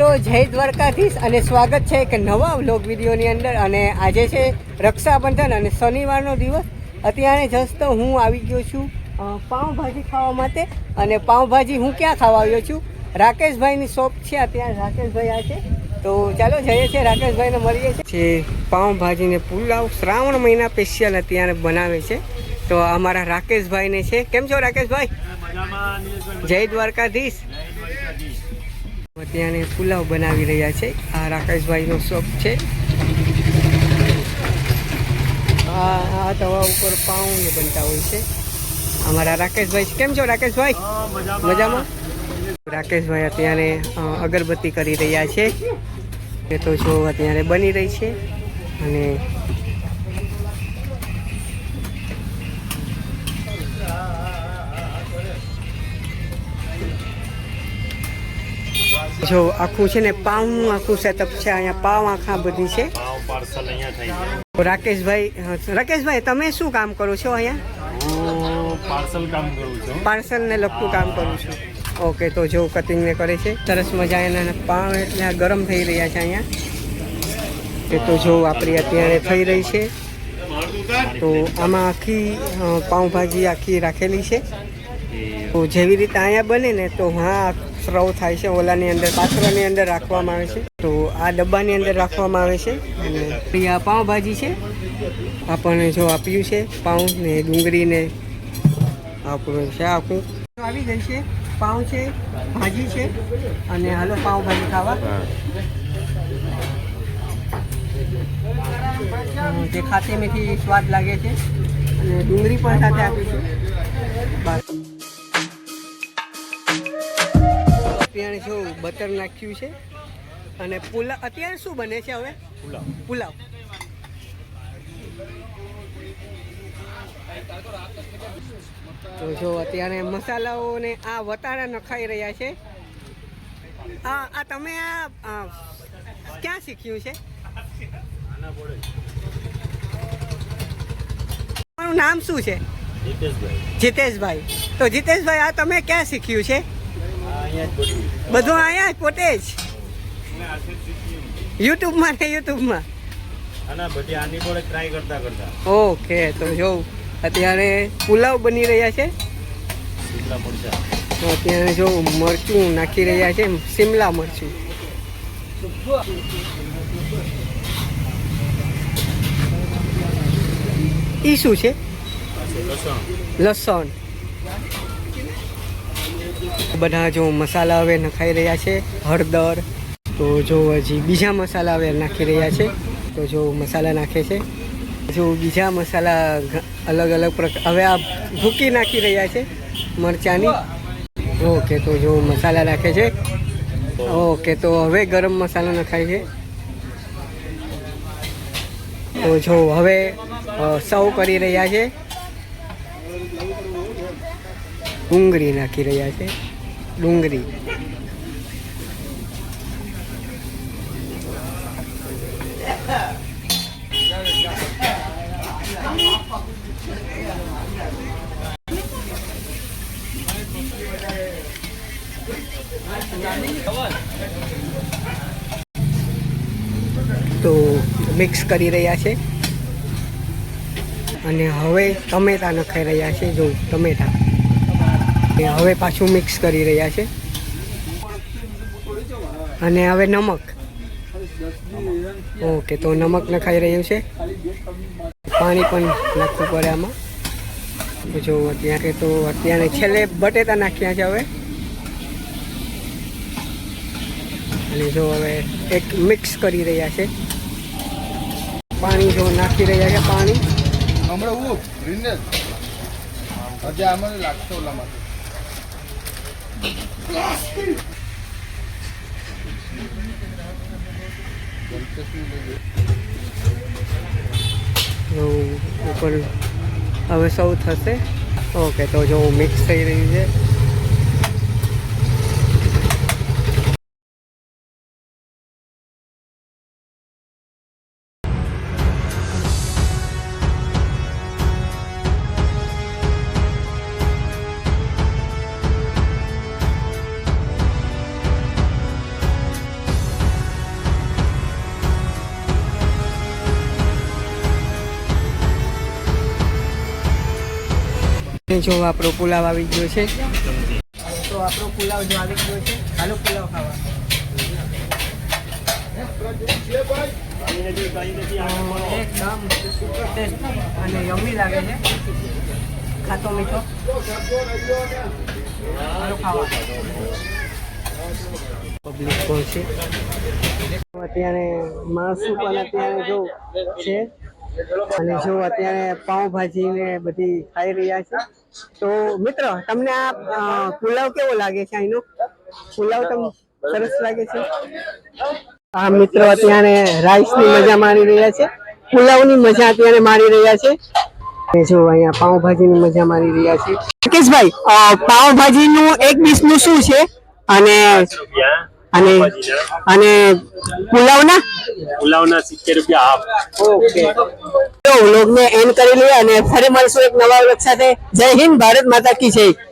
તો જય દ્વારકાધીશ અને સ્વાગત છે એક નવા વ્લોગ વિડીયોની અંદર. અને આજે છે રક્ષાબંધન અને શનિવારનો દિવસ. અત્યારે જસ્ટ હું આવી ગયો છું પાઉંભાજી ખાવા માટે. અને પાઉંભાજી હું ક્યાં ખાવા આવ્યો છું? રાકેશભાઈની શોપ છે અત્યારે રાકેશભાઈ આ છે. તો ચાલો જઈએ છીએ રાકેશભાઈને મળીએ છીએ. પાઉંભાજીને પુલાવ શ્રાવણ મહિના સ્પેશિયલ અત્યારે બનાવે છે. તો અમારા રાકેશભાઈને છે. કેમ છો રાકેશભાઈ? જય દ્વારકાધીશ. અત્યારે પુલાવ બનાવી રહ્યા છે. આ રાકેશભાઈનો શોખ છે. આ આ તવા ઉપર પાઉં બનતા હોય છે. અમારા રાકેશભાઈ કેમ છો રાકેશભાઈ? મજામાં. રાકેશભાઈ અત્યારે અગરબત્તી કરી રહ્યા છે. એ તો જો અત્યારે બની રહી છે. અને જો આખું છે ને પાઉનું આખું સેટઅપ છે અહીંયા પાવ આખા બધી છે. રાકેશભાઈ રાકેશભાઈ તમે શું કામ કરો છો અહીંયા? પાર્સલ કામ કરું છું. પાર્સલ ને લગતું કામ કરું છું. ઓકે તો જો કટિંગ ને કરે છે. સરસ મજા એના પાવ એટલે ગરમ થઈ રહ્યા છે અહીંયા. એ તો જો આપણી અત્યારે થઈ રહી છે. તો આમાં આખી પાઉંભાજી આખી રાખેલી છે. તો જેવી રીતે અહીંયા બને ને તો હા સ્રવ થાય છે ઓલાની અંદર પાત્રની અંદર રાખવામાં આવે છે. તો આ ડબ્બાની અંદર રાખવામાં આવે છે અને આ પાઉંભાજી છે. આપણને જો આપ્યું છે પાઉં ને ડુંગળી ને આપણું છે આખું. આવી ગઈ છે પાઉં છે ભાજી છે અને હાલો પાઉંભાજી ખાવા. જે ખાતી મીઠી સ્વાદ લાગે છે. અને ડુંગળી પણ સાથે આપી બસ જો બટર નાખ્યું છે? અને પુલાવ અત્યારે શું બને છે હવે? પુલાવ. પુલાવ. તો જો અત્યારે મસાલાઓ ને આ વટાણા નખાઈ રહ્યા છે. આ આ તમે આ ક્યાં શીખ્યું છે? તમારું નામ શું છે? જીતેશભાઈ. જીતેશભાઈ. તો જીતેશભાઈ આ તમે ક્યાં શીખ્યું છે? બધું અહીંયા પોતે જ. યુટ્યુબમાં ને યુટ્યુબમાં. ઓકે તો જોઉં અત્યારે પુલાવ બની રહ્યા છે. તો અત્યારે જો મરચું નાખી રહ્યા છે સિમલા મરચું. ઈ શું છે લસણ. લસણ. બધા જો મસાલા હવે નખાઈ રહ્યા છે, હળદર. તો જો હજી બીજા મસાલા હવે નાખી રહ્યા છે, તો જો મસાલા નાખે છે. જો બીજા મસાલા અલગ અલગ પ્રકાર હવે આ ભૂકી નાખી રહ્યા છે મરચાંની. ઓકે, તો જો મસાલા નાખે છે. ઓકે, તો હવે ગરમ મસાલો નખાય છે. તો જો હવે સૌ કરી રહ્યા છે. ડુંગળી નાખી રહ્યા છે. ડુંગળી. તો મિક્સ કરી રહ્યા છે. અને હવે ટમેટા નખાઈ રહ્યા છે. જો ટમેટા હવે પાછું મિક્સ કરી રહ્યા છે. અને હવે નમક. ઓકે, તો નમક નખાઈ રહ્યું છે. પાણી પણ નાખવું પડે આમાં. જો, અત્યારે તો અત્યારે છેલ્લે બટેટા નાખ્યા છે હવે. અને જો હવે એક મિક્સ કરી રહ્યા છે. પાણી જો નાખી રહ્યા છે પાણી. હમણાં રિનેશ આમાં લાગતો ઓલા માટે ઉપર હવે સૌ થશે. ઓકે તો જો મિક્સ થઈ રહ્યું છે. અને જો આપણો પુલાવ આવી ગયો છે. તો આપણો પુલાવ જો આવી ગયો છે હાલો પુલાવ ખાવા. એકદમ સુપર અને યમ્મી લાગે છે. ખાતો મીઠો. ખાવા. પબ્લિક કોણ છે. અત્યારે માણસો પણ અત્યારે જો છે અને જો અત્યારે પાઉંભાજી ને બધી ખાઈ રહ્યા છે, તો મિત્ર, તમને આ પુલાવ કેવો લાગે છે અહીંનો? પુલાવ તમને સરસ લાગે છે? આ મિત્રો અત્યારે રાઈસની મજા માણી રહ્યા છે પુલાવની મજા અત્યારે માણી રહ્યા છે. જો અહીંયા પાઉંભાજી ની મજા માણી રહ્યા છે. રાકેશભાઈ પાઉંભાજી નું એક ડીશનું શું છે? અને અને અને પુલાવના? પુલાવના સિત્તેર રૂપિયા હાફ. ઓકે. તો વ્લોગને એન્ડ કરી લઈએ અને ફરી મળશું એક નવા વ્લોગ સાથે. જય હિન્દ ભારત માતા કી જય.